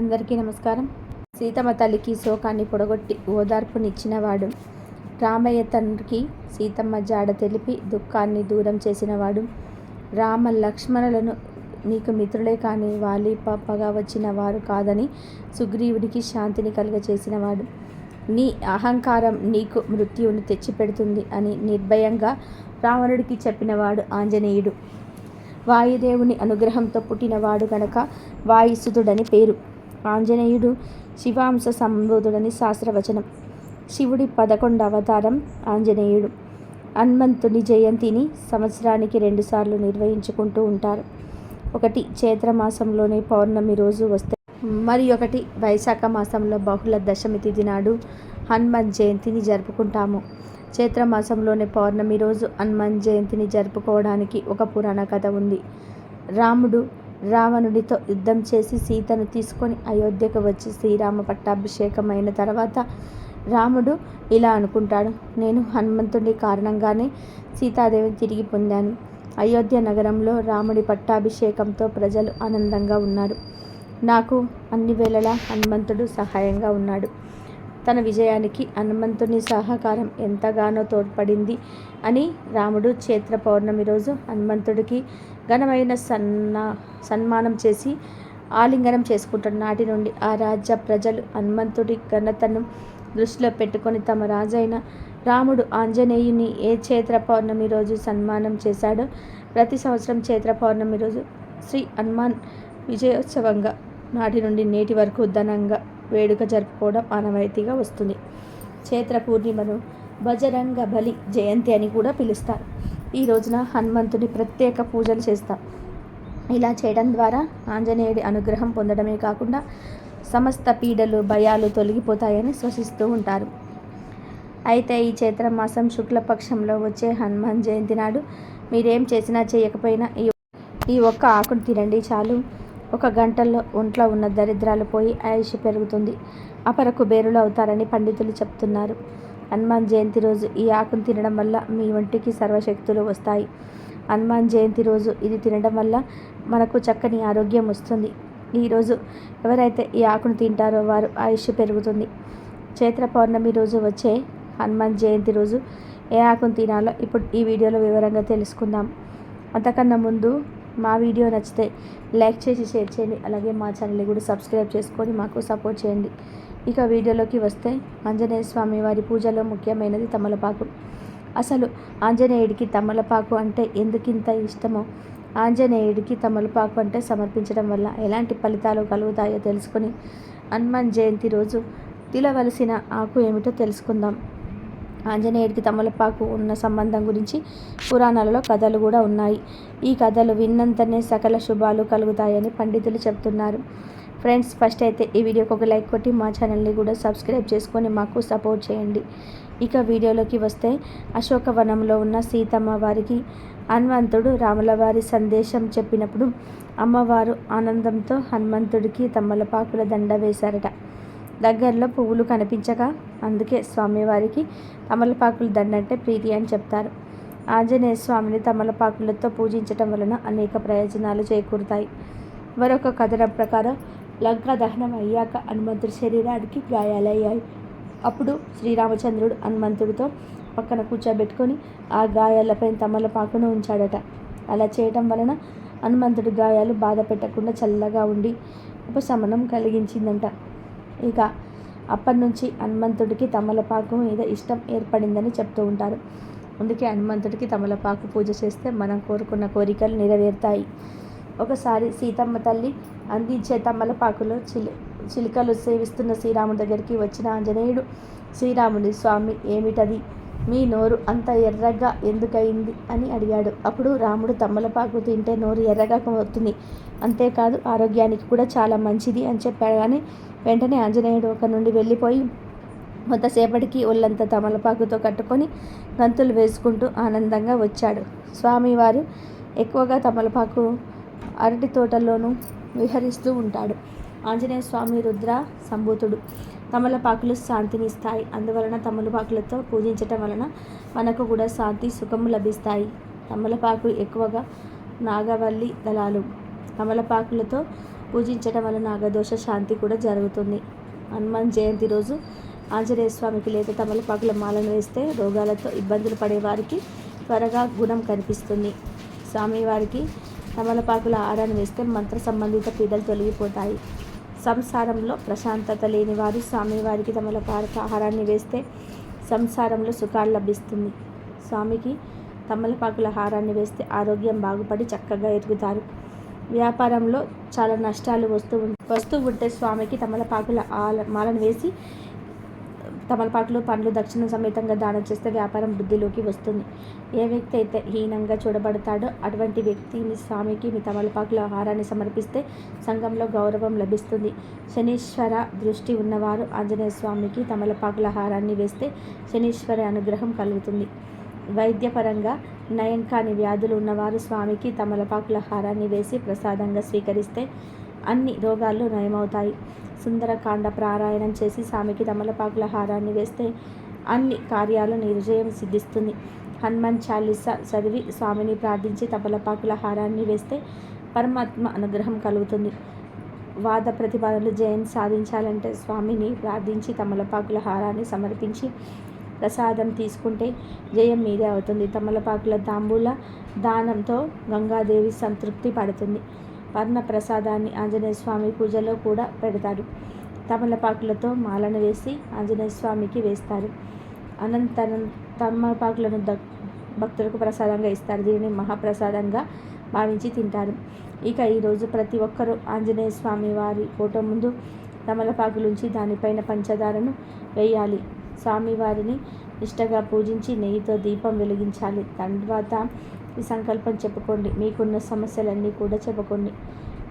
అందరికీ నమస్కారం. సీతమ్మ తల్లికి శోకాన్ని పొడగొట్టి ఓదార్పునిచ్చినవాడు. రామయ్య తండ్రికి సీతమ్మ జాడ తెలిపి దుఃఖాన్ని దూరం చేసినవాడు. రామ లక్ష్మణులను నీకు మిత్రులే కానీ వాలి పాపగా వచ్చిన వారు కాదని సుగ్రీవుడికి శాంతిని కలుగచేసినవాడు. నీ అహంకారం నీకు మృత్యువుని తెచ్చిపెడుతుంది అని నిర్భయంగా రావణుడికి చెప్పినవాడు ఆంజనేయుడు. వాయుదేవుని అనుగ్రహంతో పుట్టినవాడు గనక వాయుసుతుడని పేరు. ఆంజనేయుడు శివాంశ సంబోధుడని శాస్త్రవచనం. శివుడి పదకొండు అవతారం ఆంజనేయుడు. హనుమంతుని జయంతిని సంవత్సరానికి రెండుసార్లు నిర్వహించుకుంటూ ఉంటారు. ఒకటి చైత్రమాసంలోనే పౌర్ణమి రోజు వస్తే మరి ఒకటి వైశాఖ మాసంలో బహుళ దశమి తిథి నాడు హనుమాన్ జయంతిని జరుపుకుంటాము. చైత్రమాసంలోని పౌర్ణమి రోజు హనుమాన్ జయంతిని జరుపుకోవడానికి ఒక పురాణ కథ ఉంది. రాముడు రావణుడితో యుద్ధం చేసి సీతను తీసుకొని అయోధ్యకు వచ్చి శ్రీరామ పట్టాభిషేకం అయిన తర్వాత రాముడు ఇలా అనుకుంటాడు నేను హనుమంతుడి కారణంగానే సీతాదేవిని తిరిగి పొందాను. అయోధ్య నగరంలో రాముడి పట్టాభిషేకంతో ప్రజలు ఆనందంగా ఉన్నారు. నాకు అన్ని వేళలా హనుమంతుడు సహాయంగా ఉన్నాడు. తన విజయానికి హనుమంతుని సహకారం ఎంతగానో తోడ్పడింది అని రాముడు చైత్ర పౌర్ణమి రోజు హనుమంతుడికి ఘనమైన సన్నా సన్మానం చేసి ఆలింగనం చేసుకుంటాడు. నాటి నుండి ఆ రాజ్య ప్రజలు హనుమంతుడి ఘనతను దృష్టిలో పెట్టుకొని తమ రాజైన రాముడు ఆంజనేయుని ఏ చైత్ర పౌర్ణమి రోజు సన్మానం చేశాడో ప్రతి సంవత్సరం చైత్ర పౌర్ణమి రోజు శ్రీ హనుమాన్ విజయోత్సవంగా నాటి నుండి నేటి వరకు ధనంగా వేడుక జరుపుకోవడం ఆనవాయితీగా వస్తుంది. చైత్ర పూర్ణిమను బజరంగ బలి జయంతి అని కూడా పిలుస్తారు. ఈ రోజున హనుమంతుని ప్రత్యేక పూజలు చేస్తాం ఇలా చేయడం ద్వారా ఆంజనేయుడి అనుగ్రహం పొందడమే కాకుండా సమస్త పీడలు భయాలు తొలగిపోతాయని శ్వసిస్తూ ఉంటారు. అయితే ఈ చైత్రమాసం శుక్లపక్షంలో వచ్చే హనుమాన్ జయంతి నాడు మీరేం చేసినా చేయకపోయినా ఈ ఈ ఒక్క ఆకును తినండి చాలు. ఒక గంటల్లో ఒంట్లో ఉన్న దరిద్రాలు పోయి ఆయుష్ పెరుగుతుంది. అపర కుబేరులు అవుతారని పండితులు చెప్తున్నారు. హనుమాన్ జయంతి రోజు ఈ ఆకును తినడం వల్ల మీ ఒంటికి సర్వశక్తులు వస్తాయి. హనుమాన్ జయంతి రోజు ఇది తినడం వల్ల మనకు చక్కని ఆరోగ్యం వస్తుంది. ఈరోజు ఎవరైతే ఈ ఆకును తింటారో వారు ఆయుష్ పెరుగుతుంది. చైత్ర పౌర్ణమి రోజు వచ్చే హనుమాన్ జయంతి రోజు ఏ ఆకును తినాలో ఇప్పుడు ఈ వీడియోలో వివరంగా తెలుసుకుందాం. అంతకన్నా ముందు మా వీడియో నచ్చితే లైక్ చేసి షేర్ చేయండి. అలాగే మా ఛానల్ని కూడా సబ్స్క్రైబ్ చేసుకొని మాకు సపోర్ట్ చేయండి. ఇక వీడియోలోకి వస్తే ఆంజనేయ స్వామి వారి పూజలో ముఖ్యమైనది తమలపాకు. అసలు ఆంజనేయుడికి తమలపాకు అంటే ఎందుకింత ఇష్టమో ఆంజనేయుడికి తమలపాకు అంటే సమర్పించడం వల్ల ఎలాంటి ఫలితాలు కలుగుతాయో తెలుసుకొని హనుమాన్ జయంతి రోజు తిలవలసిన ఆకు ఏమిటో తెలుసుకుందాం. ఆంజనేయుడికి తమలపాకు ఉన్న సంబంధం గురించి పురాణాలలో కథలు కూడా ఉన్నాయి. ఈ కథలు విన్నంతనే సకల శుభాలు కలుగుతాయని పండితులు చెప్తున్నారు ఫ్రెండ్స్ ఫస్ట్ అయితే ఈ వీడియోకి ఒక లైక్ కొట్టి మా ఛానల్ని కూడా సబ్స్క్రైబ్ చేసుకొని మాకు సపోర్ట్ చేయండి. ఇక వీడియోలోకి వస్తే అశోకవనంలో ఉన్న సీతమ్మ వారికి హనుమంతుడు రాముల వారి సందేశం చెప్పినప్పుడు అమ్మవారు ఆనందంతో హనుమంతుడికి తమ్మలపాకుల దండ వేశారట. దగ్గరలో పువ్వులు కనిపించగా అందుకే స్వామివారికి తమలపాకుల దండంటే ప్రీతి అని చెప్తారు. ఆంజనేయ స్వామిని తమలపాకులతో పూజించటం వలన అనేక ప్రయోజనాలు చేకూరుతాయి. మరొక కథనం ప్రకారం లంకా దహనం అయ్యాక హనుమంతుడి శరీరానికి గాయాలయ్యాయి. అప్పుడు శ్రీరామచంద్రుడు హనుమంతుడితో పక్కన కూర్చోబెట్టుకొని ఆ గాయాలపై తమలపాకును ఉంచాడట. అలా చేయటం వలన హనుమంతుడి గాయాలు బాధ పెట్టకుండా చల్లగా ఉండి ఉపశమనం కలిగించిందంట. ఇక అప్పటి నుంచి హనుమంతుడికి తమలపాకు మీద ఇష్టం ఏర్పడిందని చెప్తూ ఉంటారు. అందుకే హనుమంతుడికి తమలపాకు పూజ చేస్తే మనం కోరుకున్న కోరికలు నెరవేరుతాయి. ఒకసారి సీతమ్మ తల్లి అందించే తమలపాకులో చిలి చిలుకలు సేవిస్తున్న శ్రీరాముడి దగ్గరికి వచ్చిన ఆంజనేయుడు శ్రీరాముని స్వామి ఏమిటది? మీ నోరు అంత ఎర్రగా ఎందుకయింది? అని అడిగాడు. అప్పుడు రాముడు తమ్మలపాకు తింటే నోరు ఎర్రగా అవుతుంది. అంతేకాదు ఆరోగ్యానికి కూడా చాలా మంచిది అని చెప్పాడు. కానీ వెంటనే ఆంజనేయుడు ఒక నుండి వెళ్ళిపోయి కొంతసేపటికి ఒళ్ళంతా తమలపాకుతో కట్టుకొని గంతులు వేసుకుంటూ ఆనందంగా వచ్చాడు. స్వామివారు ఎక్కువగా తమలపాకు అరటి తోటల్లోనూ విహరిస్తూ ఉంటాడు. ఆంజనేయ స్వామి రుద్ర సంభూతుడు. తమలపాకులు శాంతిని ఇస్తాయి అందువలన తమలపాకులతో పూజించటం వలన మనకు కూడా శాంతి సుఖము లభిస్తాయి. తమలపాకు ఎక్కువగా నాగవల్లి దళాలు. తమలపాకులతో పూజించడం వల్ల నాగదోష శాంతి కూడా జరుగుతుంది. హనుమాన్ జయంతి రోజు ఆంజనేయ స్వామికి లేదా తమలపాకుల మాలను వేస్తే రోగాలతో ఇబ్బందులు పడే వారికి త్వరగా గుణం కనిపిస్తుంది. స్వామివారికి తమలపాకుల ఆహారాన్ని వేస్తే మంత్ర సంబంధిత పీడలు తొలగిపోతాయి. సంసారంలో ప్రశాంతత లేని వారు స్వామివారికి తమలపాకు ఆహారాన్ని వేస్తే సంసారంలో సుఖాలు లభిస్తుంది. స్వామికి తమలపాకుల హారాన్ని వేస్తే ఆరోగ్యం బాగుపడి చక్కగా ఎదుగుతారు. వ్యాపారంలో చాలా నష్టాలు వస్తూ వస్తూ ఉంటే స్వామికి తమలపాకుల ఆల మాలను వేసి తమలపాకులు పండ్లు దక్షిణ సమేతంగా దానం చేస్తే వ్యాపారం వృద్ధిలోకి వస్తుంది. ఏ వ్యక్తి అయితే హీనంగా చూడబడతాడో అటువంటి వ్యక్తి మీ స్వామికి మీ తమలపాకుల ఆహారాన్ని సమర్పిస్తే సంఘంలో గౌరవం లభిస్తుంది. శనీశ్వర దృష్టి ఉన్నవారు ఆంజనేయ స్వామికి తమలపాకుల ఆహారాన్ని వేస్తే శనీశ్వర అనుగ్రహం కలుగుతుంది. వైద్యపరంగా నయం కాని వ్యాధులు ఉన్నవారు స్వామికి తమలపాకుల హారాన్ని వేసి ప్రసాదంగా స్వీకరిస్తే అన్ని రోగాలు నయమవుతాయి. సుందరకాండ ప్రారాయణం చేసి స్వామికి తమలపాకుల హారాన్ని వేస్తే అన్ని కార్యాలు నిర్జయం సిద్ధిస్తుంది. హనుమాన్ చాలీసా చదివి స్వామిని ప్రార్థించి తమలపాకుల హారాన్ని వేస్తే పరమాత్మ అనుగ్రహం కలుగుతుంది. వాద ప్రతిపాదనలు జయం సాధించాలంటే స్వామిని ప్రార్థించి తమలపాకుల హారాన్ని సమర్పించి ప్రసాదం తీసుకుంటే జయం మీదే అవుతుంది. తమలపాకుల తాంబూల దానంతో గంగాదేవి సంతృప్తి పడుతుంది. వర్ణ ప్రసాదాన్ని ఆంజనేయ స్వామి పూజలో కూడా పెడతారు. తమలపాకులతో మాలను వేసి ఆంజనేయ స్వామికి వేస్తారు. అనంతరం తమలపాకులను ద భక్తులకు ప్రసాదంగా ఇస్తారు. దీనిని మహాప్రసాదంగా భావించి తింటారు. ఇక ఈరోజు ప్రతి ఒక్కరూ ఆంజనేయ స్వామి వారి ఫోటో ముందు తమలపాకులుంచి దానిపైన పంచదారను వేయాలి. స్వామివారిని నిష్టగా పూజించి నెయ్యితో దీపం వెలిగించాలి. తర్వాత ఈ సంకల్పం చెప్పుకోండి. మీకున్న సమస్యలన్నీ కూడా చెప్పుకోండి.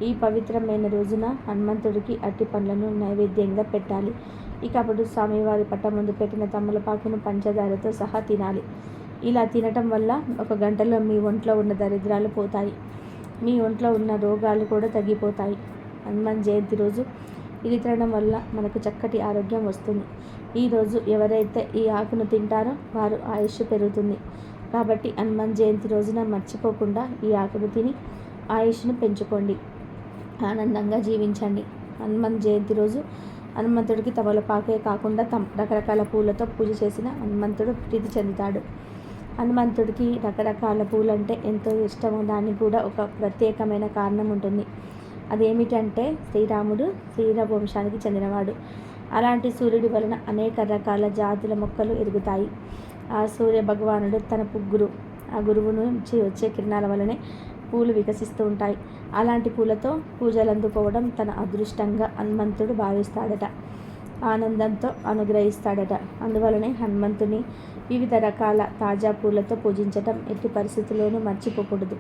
ఈ పవిత్రమైన రోజున హనుమంతుడికి అట్టి పండ్లను నైవేద్యంగా పెట్టాలి. ఇక అప్పుడు స్వామివారి పట్ట ముందు పెట్టిన తమలపాకును పంచదారతో సహా తినాలి. ఇలా తినటం వల్ల ఒక గంటలో మీ ఒంట్లో ఉన్న దరిద్రాలు పోతాయి. మీ ఒంట్లో ఉన్న రోగాలు కూడా తగ్గిపోతాయి. హనుమాన్ జయంతి రోజు ఇది తినడం వల్ల మనకు చక్కటి ఆరోగ్యం వస్తుంది. ఈరోజు ఎవరైతే ఈ ఆకును తింటారో వారు ఆయుష్ పెరుగుతుంది. కాబట్టి హనుమాన్ జయంతి రోజున మర్చిపోకుండా ఈ ఆకృతిని ఆయుష్ను పెంచుకోండి. ఆనందంగా జీవించండి. హనుమాన్ జయంతి రోజు హనుమంతుడికి తమలపాకే కాకుండా తమ రకరకాల పూలతో పూజ చేసిన హనుమంతుడు ప్రీతి చెందుతాడు. హనుమంతుడికి రకరకాల పూలంటే ఎంతో ఇష్టము. దానికి కూడా ఒక ప్రత్యేకమైన కారణం ఉంటుంది. అదేమిటంటే శ్రీరాముడు శ్రీరామ వంశానికి చెందినవాడు. అలాంటి సూర్యుడి వలన అనేక రకాల జాతుల మొక్కలు ఎదుగుతాయి. ఆ సూర్య భగవానుడు తన పుగ్గురు ఆ గురువు నుంచి వచ్చే కిరణాల వలనే పూలు వికసిస్తూ ఉంటాయి. అలాంటి పూలతో పూజలు అందుకోవడం తన అదృష్టంగా హనుమంతుడు భావిస్తాడట. ఆనందంతో అనుగ్రహిస్తాడట. అందువలనే హనుమంతుని వివిధ రకాల తాజా పూలతో పూజించటం ఎట్టి పరిస్థితుల్లోనూ మర్చిపోకూడదు.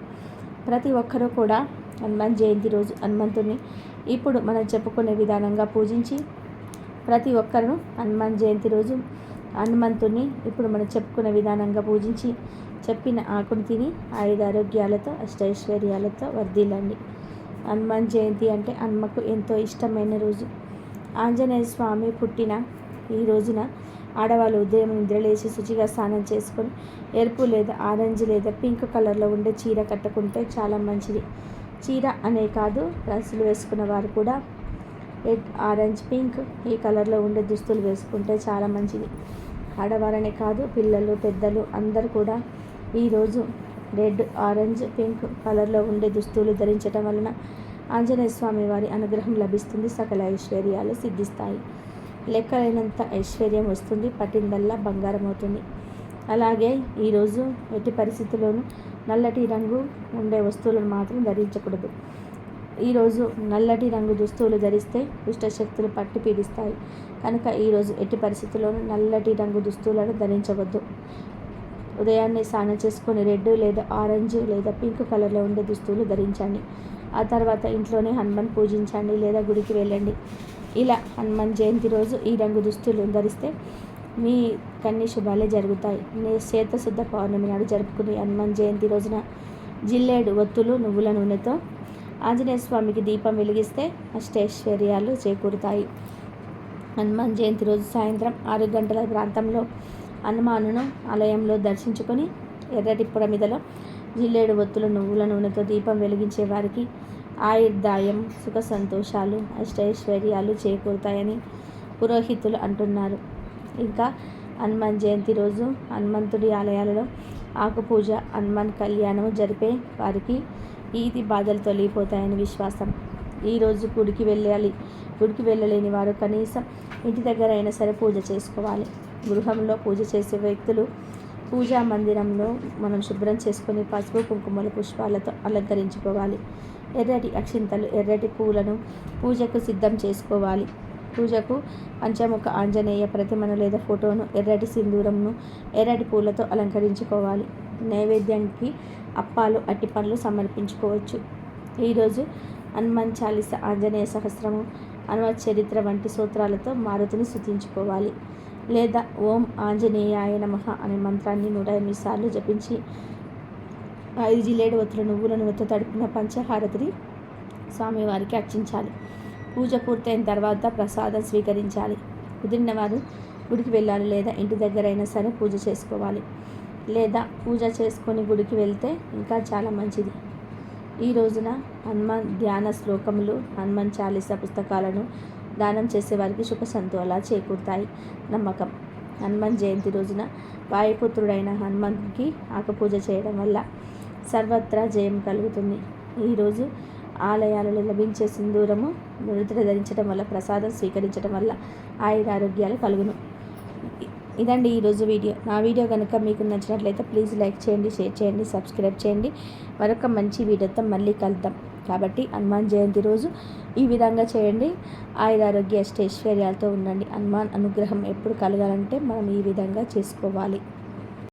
ప్రతి ఒక్కరూ కూడా హనుమాన్ జయంతి రోజు హనుమంతుని ఇప్పుడు మనం చెప్పుకునే విధానంగా పూజించి ప్రతి ఒక్కరూ హనుమాన్ జయంతి రోజు హనుమంతుని ఇప్పుడు మనం చెప్పుకున్న విధానంగా పూజించి చెప్పిన ఆకును తిని ఆయుధ ఆరోగ్యాలతో అష్టైశ్వర్యాలతో వర్ధిల్లండి. హనుమాన్ జయంతి అంటే హనుమకు ఎంతో ఇష్టమైన రోజు. ఆంజనేయ స్వామి పుట్టిన ఈ రోజున ఆడవాళ్ళు ఉదయం నిద్రలేసి శుచిగా స్నానం చేసుకొని ఎరుపు లేదా ఆరెంజ్ లేదా పింక్ కలర్లో ఉండే చీర కట్టుకుంటే చాలా మంచిది. చీర అనే కాదు డ్రెస్సులు వేసుకున్న వారు కూడా ఆరెంజ్ పింక్ ఈ కలర్లో ఉండే దుస్తులు వేసుకుంటే చాలా మంచిది. ఆడవారనే కాదు పిల్లలు పెద్దలు అందరు కూడా ఈరోజు రెడ్ ఆరెంజ్ పింక్ కలర్లో ఉండే దుస్తులు ధరించటం వలన ఆంజనేయ స్వామి వారి అనుగ్రహం లభిస్తుంది. సకల ఐశ్వర్యాలు సిద్ధిస్తాయి. లెక్కలైనంత ఐశ్వర్యం వస్తుంది పట్టిందల్లా బంగారం అవుతుంది. అలాగే ఈరోజు ఎట్టి పరిస్థితుల్లోనూ నల్లటి రంగు ఉండే వస్తువులను మాత్రం ధరించకూడదు. ఈరోజు నల్లటి రంగు దుస్తువులు ధరిస్తే దుష్టశక్తులు పట్టి పీడిస్తాయి. కనుక ఈరోజు ఎట్టి పరిస్థితుల్లోనూ నల్లటి రంగు దుస్తువులను ధరించవద్దు. ఉదయాన్నే స్నానం చేసుకొని రెడ్ లేదా ఆరెంజ్ లేదా పింక్ కలర్లో ఉండే దుస్తువులు ధరించండి. ఆ తర్వాత ఇంట్లోనే హనుమాన్ పూజించండి లేదా గుడికి వెళ్ళండి. ఇలా హనుమాన్ జయంతి రోజు ఈ రంగు దుస్తులు ధరిస్తే మీ కన్నీ శుభాలే జరుగుతాయి. నే శుద్ధ పౌర్ణమి నాడు జరుపుకునే హనుమాన్ జయంతి రోజున జిల్లేడు ఒత్తులు నువ్వుల నూనెతో ఆంజనేయ స్వామికి దీపం వెలిగిస్తే అష్టైశ్వర్యాలు చేకూరుతాయి. హనుమాన్ జయంతి రోజు సాయంత్రం ఆరు గంటల ప్రాంతంలో హనుమానును ఆలయంలో దర్శించుకొని ఎర్రటి పొడమిదలో జిల్లేడు ఒత్తులు నువ్వుల నూనెతో దీపం వెలిగించే వారికి ఆయుర్దాయం సుఖ సంతోషాలు అష్టైశ్వర్యాలు చేకూరుతాయని పురోహితులు అంటున్నారు. ఇంకా హనుమాన్ జయంతి రోజు హనుమంతుడి ఆలయాలలో ఆకుపూజ హనుమాన్ కళ్యాణం జరిపే వారికి ఈది బాధలు తొలగిపోతాయని విశ్వాసం. ఈరోజు గుడికి వెళ్ళాలి. గుడికి వెళ్ళలేని వారు కనీసం ఇంటి దగ్గర అయినా సరే పూజ చేసుకోవాలి. గృహంలో పూజ చేసే వ్యక్తులు పూజా మందిరంలో మనం శుభ్రం చేసుకొని పసుపు కుంకుమల పుష్పాలతో అలంకరించుకోవాలి. ఎర్రటి అక్షింతలు ఎర్రటి పూలను పూజకు సిద్ధం చేసుకోవాలి. పూజకు పంచముఖ ఆంజనేయ ప్రతిమను లేదా ఫోటోను ఎర్రటి సింధూరంను ఎర్రటి పూలతో అలంకరించుకోవాలి. నైవేద్యానికి అప్పాలు అట్టి సమర్పించుకోవచ్చు. ఈరోజు హనుమాన్ చాలీస ఆంజనేయ సహస్రము హనుమ చరిత్ర వంటి సూత్రాలతో మారుతిని శుతించుకోవాలి లేదా ఓం ఆంజనేయాయ నమ అనే మంత్రాన్ని నూట ఎనిమిది సార్లు జపించి ఐదు జిల్లేడు ఒత్తుల నువ్వుల నూనెతో తడిపిన పంచహారతిని స్వామివారికి అర్చించాలి. పూజ పూర్తయిన తర్వాత ప్రసాదం స్వీకరించాలి. కుదిరిన వారు గుడికి వెళ్ళాలి లేదా ఇంటి దగ్గర అయినా సరే పూజ చేసుకోవాలి. లేదా పూజ చేసుకొని గుడికి వెళ్తే ఇంకా చాలా మంచిది. ఈ రోజున హనుమాన్ ధ్యాన శ్లోకములు హనుమాన్ చాలీస పుస్తకాలను దానం చేసేవారికి శుభ సంతోలా చేకూరుతాయి. నమ్మకం. హనుమాన్ జయంతి రోజున వాయుపుత్రుడైన హనుమంతుడికి ఆకపూజ చేయడం వల్ల సర్వత్రా జయం కలుగుతుంది. ఈరోజు ఆలయాలలో లభించే సింధూరము నుదుట ధరించడం వల్ల ప్రసాదం స్వీకరించడం వల్ల ఆయుర ఆరోగ్యాలు కలుగును. ఇదండి ఈరోజు వీడియో. నా వీడియో కనుక మీకు నచ్చినట్లయితే ప్లీజ్ లైక్ చేయండి షేర్ చేయండి సబ్స్క్రైబ్ చేయండి. మరొక మంచి వీడియోతో మళ్ళీ కలుద్దాం. కాబట్టి హనుమాన్ జయంతి రోజు ఈ విధంగా చేయండి. ఆయురారోగ్య అష్టైశ్వర్యాలతో ఉండండి. హనుమాన్ అనుగ్రహం ఎప్పుడు కలగాలంటే మనం ఈ విధంగా చేసుకోవాలి.